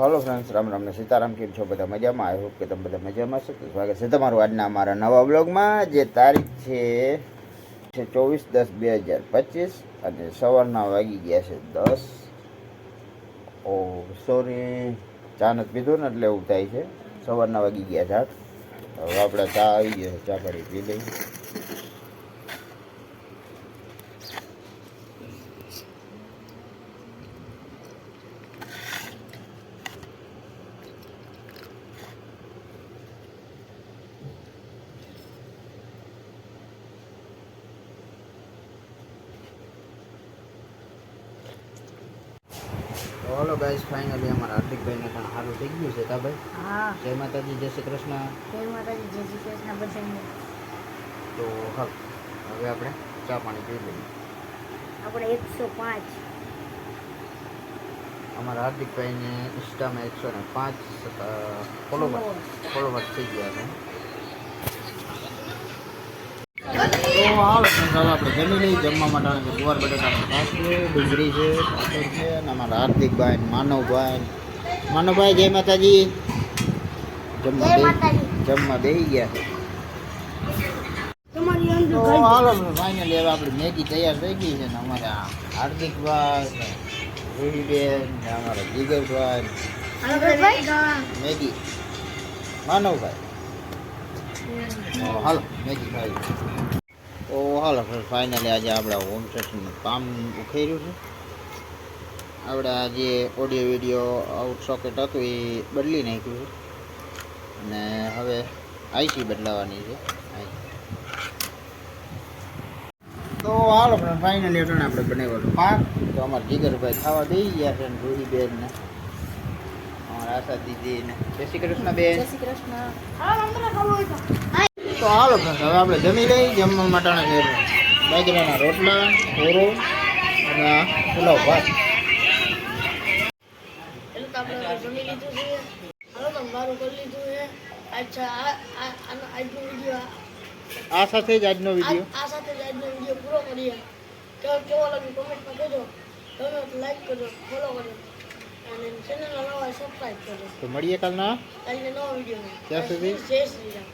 હાલો friends Ram Ram Sitaram, કેમ છો? બધા મજામાં? આઈ હોપ કે તમે બધા મજામાં છો. સ્વાગત છે તમારું આજના અમારા નવા બ્લોગમાં જે તારીખ છે ચોવીસ દસ બે હજાર પચીસ અને સવારના વાગી ગયા છે દસ. ઓ સોરી ચા નથી પીધો ને એટલે એવું થાય છે. સવારના વાગી ગયા છે આઠ હવે આપણે ચા આવી ગયો ચા કરી પી લઈ હાલો ગાઈસ ફાઇનલી અમારા હાર્દિકભાઈને પણ સારું થઈ ગયું છે તા ભાઈ? હા. જય માતાજી જય શ્રી કૃષ્ણ. જય માતાજી જય શ્રી કૃષ્ણ બધાને. તો હાલ હવે આપણે ચા પાણી પી લઈએ. આપણે એકસો પાંચ. અમારા હાર્દિકભાઈને ઇન્સ્ટામાં એકસો ને પાંચ ફોલોવર ફોલોવર થઈ ગયા છે. તો friends, હવે આપણે જમી લઈ જમવા માટે આવે ગુવાર બટાકાનું શાક છે ડુંગળી છે પાપડ છે અને અમારા હાર્દિકભાઈ માનવભાઈ. માનવભાઈ. જય માતાજી જમવા બે જમવા બેસી ગયા છે તો હાલો ફાઇનલી હવે આપણી મેગી તૈયાર થઈ ગઈ છે ને અમારા હાર્દિકભાઈ રૂહીબેન ને અમારા જીગરભાઈ મેગી માનવભાઈ હાલો મેગી ખાઈ હાલો ફાઇનલી આજે આપણે હોમ સ્ટેશનનું કામ ઉખેર્યું છે. આપણે આજે ઓડિયો વીડિયો આઉટ સોકેટ હતું એ બદલી નાખ્યું છે. અને હવે આઈસી બદલાવાની છે. તો હાલો ફાઇનલી એટલે આપણે બનાવ્યો પાક. તો અમારા જીગરભાઈ ખાવા દઈ ગયા છે ને રૂહીબેન ને અમારા આશા દીદીને જય શ્રી કૃષ્ણ બેન. જય શ્રી કૃષ્ણ. તો હાલો friends, હવે આપણે જમી લઈ જમવા માટાના છે બાજરાના રોટલા ઓરો અને પુલાવ ભાત. આ સાથે જ આજનો વીડિયો. આ સાથે જ આજનો વીડિયો પૂરો કરીએ. કેવો લાગ્યો કોમેન્ટમાં કહેજો. તમે લાઈક કરજો ફોલો કરજો. તો મળીએ કાલના. કાલના નવા વીડિયો ત્યાં સુધી? જય શ્રી રામ.